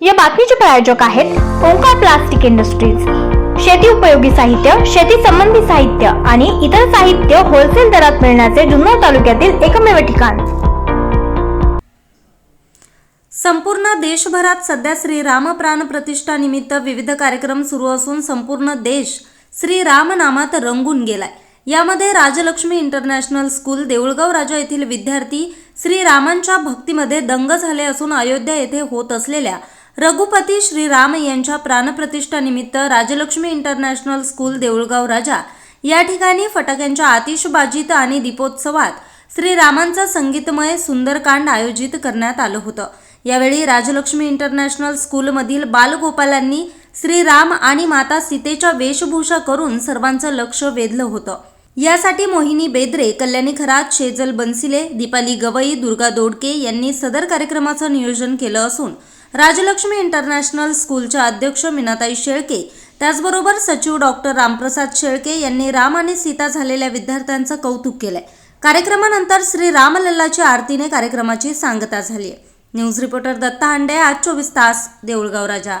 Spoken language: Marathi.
या बातमीचे प्रायोजक आहेत ओंकार प्लास्टिक इंडस्ट्रीज. शेती उपयोगी साहित्य शेती संबंधी साहित्य आणि इतर साहित्य होलसेल दरात मिळण्याचे जुन्नर तालुक्यातील एकमेव ठिकाण. संपूर्ण देशभरात सध्या श्री प्रतिष्ठा निमित्त विविध कार्यक्रम सुरू असून संपूर्ण देश श्री रामनामात रंगून गेलाय. यामध्ये राजलक्ष्मी इंटरनॅशनल स्कूल देऊळगाव राजा येथील विद्यार्थी श्री रामांच्या भक्तीमध्ये दंग झाले असून अयोध्या येथे होत असलेल्या रघुपती श्रीराम यांच्या प्राणप्रतिष्ठानिमित्त राजलक्ष्मी इंटरनॅशनल स्कूल देऊळगाव राजा या ठिकाणी फटाक्यांच्या आतिषबाजीत आणि दीपोत्सवात श्रीरामांचं संगीतमय सुंदरकांड आयोजित करण्यात आलं होतं. यावेळी राजलक्ष्मी इंटरनॅशनल स्कूलमधील बालगोपालांनी श्रीराम आणि माता सीतेच्या वेशभूषा करून सर्वांचं लक्ष वेधलं होतं. यासाठी मोहिनी बेद्रे कल्याणी खरात शेजल बनसिले दीपाली गवई दुर्गा दोडके यांनी सदर कार्यक्रमाचं नियोजन केलं असून राजलक्ष्मी इंटरनॅशनल स्कूलच्या अध्यक्ष मीनाताई शेळके. त्याचबरोबर सचिव डॉक्टर रामप्रसाद शेळके यांनी राम आणि सीता झालेल्या विद्यार्थ्यांचं कौतुक केलंय. कार्यक्रमानंतर श्री रामलल्लाची आरतीने कार्यक्रमाची सांगता झाली न्यूज रिपोर्टर दत्ता हांडे आज चोवीस तास देऊळगाव राजा.